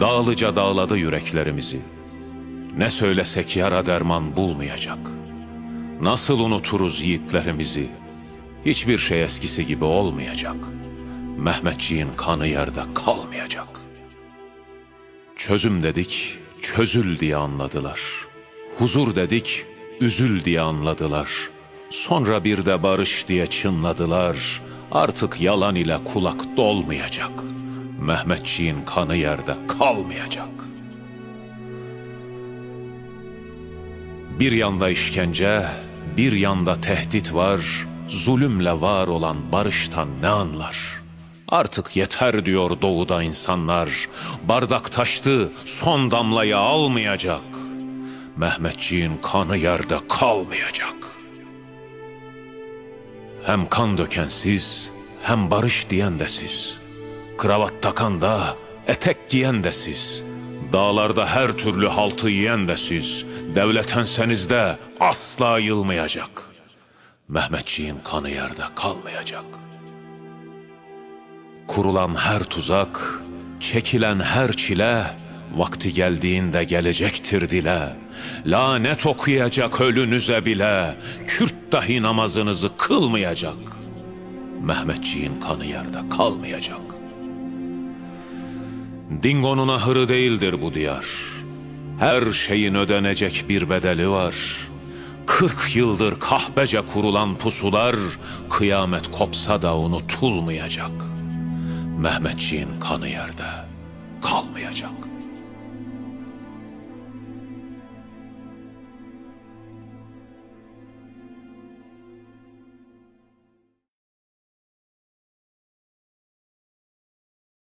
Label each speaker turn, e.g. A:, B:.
A: Dağlıca dağladı yüreklerimizi. Ne söylesek yara derman bulmayacak. Nasıl unuturuz yiğitlerimizi? Hiçbir şey eskisi gibi olmayacak. Mehmetçiğin kanı yerde kalmayacak. Çözüm dedik, çözül diye anladılar. Huzur dedik, üzül diye anladılar. Sonra bir de barış diye çınladılar. Artık yalan ile kulak dolmayacak. Mehmetçiğin kanı yerde kalmayacak. Bir yanda işkence, bir yanda tehdit var. Zulümle var olan barıştan ne anlar? Artık yeter diyor doğuda insanlar. Bardak taştı, son damlayı almayacak. Mehmetçiğin kanı yerde kalmayacak. Hem kan döken siz, hem barış diyen de siz. Kravat takan da, etek giyen de siz. Dağlarda her türlü haltı yiyen de siz. Devletenseniz de asla yılmayacak. Mehmetçiğin kanı yerde kalmayacak. Kurulan her tuzak, çekilen her çile, vakti geldiğinde gelecektir dile. Lanet okuyacak ölünüze bile, Kürt dahi namazınızı kılmayacak. Mehmetçiğin kanı yerde kalmayacak. Dingo'nun ahırı değildir bu diyar. Her şeyin ödenecek bir bedeli var. Kırk yıldır kahpece kurulan pusular, kıyamet kopsa da unutulmayacak. Mehmetçiğin kanı yerde kalmayacak.''